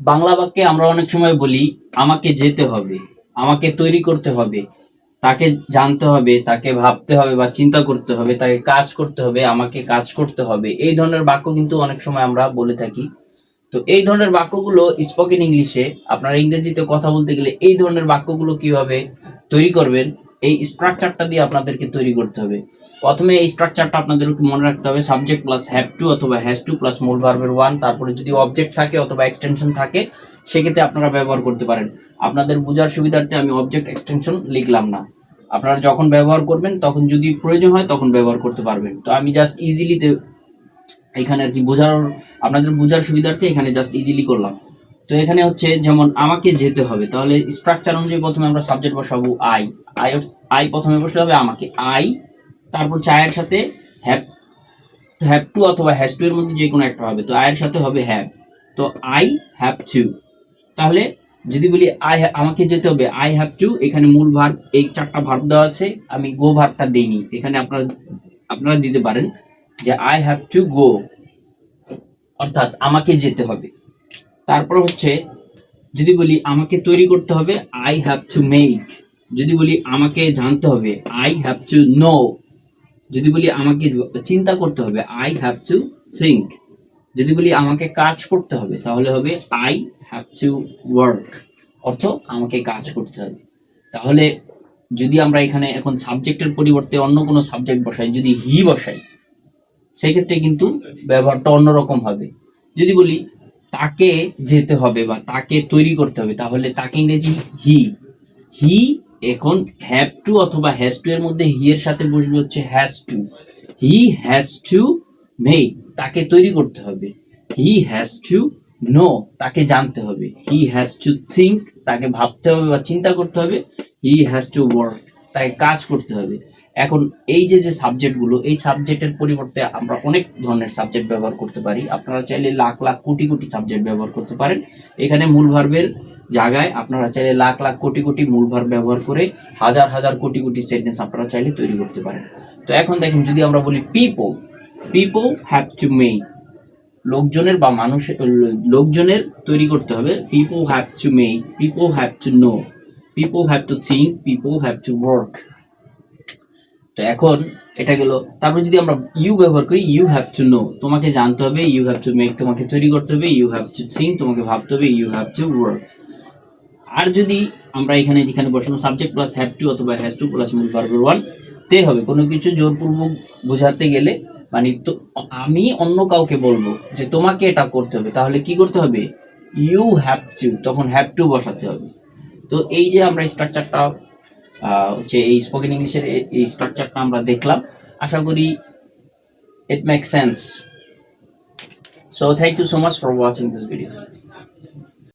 বাংলা বাক্যে আমরা অনেক সময় বলি, আমাকে যেতে হবে, আমাকে তৈরি করতে হবে, তাকে জানতে হবে, তাকে ভাবতে হবে বা চিন্তা করতে হবে, তাকে কাজ করতে হবে, আমাকে কাজ করতে হবে। এই ধরনের বাক্য কিন্তু অনেক সময় আমরা বলে থাকি। তো এই ধরনের বাক্যগুলো স্পোকেন ইংলিশে আপনারা ইংরেজিতে কথা বলতে গেলে এই ধরনের বাক্যগুলো কীভাবে তৈরি করবেন, এই স্ট্রাকচারটা দিয়ে আপনাদেরকে তৈরি করতে হবে। প্রথমে এই স্ট্রাকচারটা আপনাদেরকে মনে রাখতে হবে সাবজেক্ট প্লাস হ্যাভ টু অথবা হ্যাজ টু প্লাস মূল ভার্বের ওয়ান তারপরে যদি অবজেক্ট থাকে অথবা এক্সটেনশন থাকে, সেক্ষেত্রে আপনারা ব্যবহার করতে পারেন। আপনাদের বোঝার সুবিধার্থে আমি অবজেক্ট এক্সটেনশন লিখলাম না। আপনারা যখন ব্যবহার করবেন, তখন যদি প্রয়োজন হয়, তখন ব্যবহার করতে পারবেন। তো আমি জাস্ট ইজিলিতে এখানে আর কি বোঝার, আপনাদের বোঝার সুবিধার্থে এখানে জাস্ট ইজিলি করলাম। তো এখানে হচ্ছে যেমন আমাকে যেতে হবে, তাহলে স্ট্রাকচার অনুযায়ী প্রথমে আমরা সাবজেক্ট বসাবো আই আই আই প্রথমে বসলে হবে আমাকে। আই তারপর চায়ের সাথে হ্যাভ হ্যাভ টু অথবা হ্যাজ টু এর মধ্যে যে কোনো একটা হবে। তো আয়ের সাথে হবে হ্যাভ তো আই হ্যাভ টু তাহলে যদি বলি আই আমাকে যেতে হবে আই হ্যাভ টু এখানে মূল ভার্ব এই চারটা ভার্ব দেওয়া আছে, আমি গো ভার্বটা দিইনি। এখানে আপনারা আপনারা দিতে পারেন যে আই হ্যাভ টু গো অর্থাৎ আমাকে যেতে হবে। তারপর হচ্ছে, যদি বলি আমাকে তৈরি করতে হবে আই হ্যাভ টু মেক যদি বলি আমাকে জানতে হবে আই হ্যাভ টু নো যদি বলি আমাকে চিন্তা করতে হবে আই হ্যাভ টু থিঙ্ক যদি বলি আমাকে কাজ করতে হবে, তাহলে হবে আই হ্যাভ টু ওয়ার্ক অর্থ আমাকে কাজ করতে হবে। তাহলে যদি আমরা এখানে এখন সাবজেক্টের পরিবর্তে অন্য কোনো সাবজেক্ট বসাই, যদি হি বসাই, সেক্ষেত্রে কিন্তু ব্যবহারটা অন্যরকম হবে। যদি বলি তাকে যেতে হবে বা তাকে তৈরি করতে হবে, তাহলে তাকে ইংরেজি হি হি এখন হ্যাভ টু অথবা হ্যাজ টু এর মধ্যে হি এর সাথে বসবে হচ্ছে has to he has to make তাকে তৈরি করতে হবে। হি হ্যাজ টু নো তাকে জানতে হবে। হি হ্যাজ টু থিঙ্ক তাকে ভাবতে হবে বা চিন্তা করতে হবে। হি হ্যাজ টু ওয়ার্ক তাকে কাজ করতে হবে। এখন এই যে যে সাবজেক্টগুলো এই সাবজেক্টের পরিবর্তে আমরা অনেক ধরনের সাবজেক্ট ব্যবহার করতে পারি। আপনারা চাইলে লাখ লাখ, কোটি কোটি সাবজেক্ট ব্যবহার করতে পারেন। এখানে মূল ভার্বের জায়গায় আপনারা চাইলে লাখ লাখ কোটি কোটি মূল ভার্ব ব্যবহার করে হাজার হাজার কোটি কোটি সেন্টেন্স আপনারা চাইলে তৈরি করতে পারেন। তো এখন দেখেন, যদি আমরা বলি people people have to make লোকজনের বা মানুষের লোকজনের তৈরি করতে হবে people have to make people have to know people have to think people have to work তো এখন এটা গেল, তারপর যদি আমরা ইউ ব্যবহার করি ইউ হ্যাভ টু নো তোমাকে জানতে হবে ইউ হ্যাভ টু মেক তোমাকে তৈরি করতে হবে ইউ হ্যাভ টু থিঙ্ক তোমাকে ভাবতে হবে ইউ হ্যাভ টু ওয়ার্ক আর যদি আমরা এখানে যেখানে বসানো সাবজেক্ট প্লাস হ্যাভ টু অথবা হ্যাজ টু প্লাস মূল ভার্বের ওয়ান তে হবে। কোনো কিছু জোরপূর্বক বোঝাতে গেলে মানে তো আমি অন্য কাউকে বলব যে তোমাকে এটা করতে হবে। তাহলে কি করতে হবে? ইউ হ্যাভ টু তখন হ্যাভ টু বসাতে হবে। তো এই যে আমরা স্ট্রাকচারটা হচ্ছে এই স্পোকেন ইংলিশের এই স্ট্রাকচারটা আমরা দেখলাম, আশা করি it make sense so thank you so much for watching this video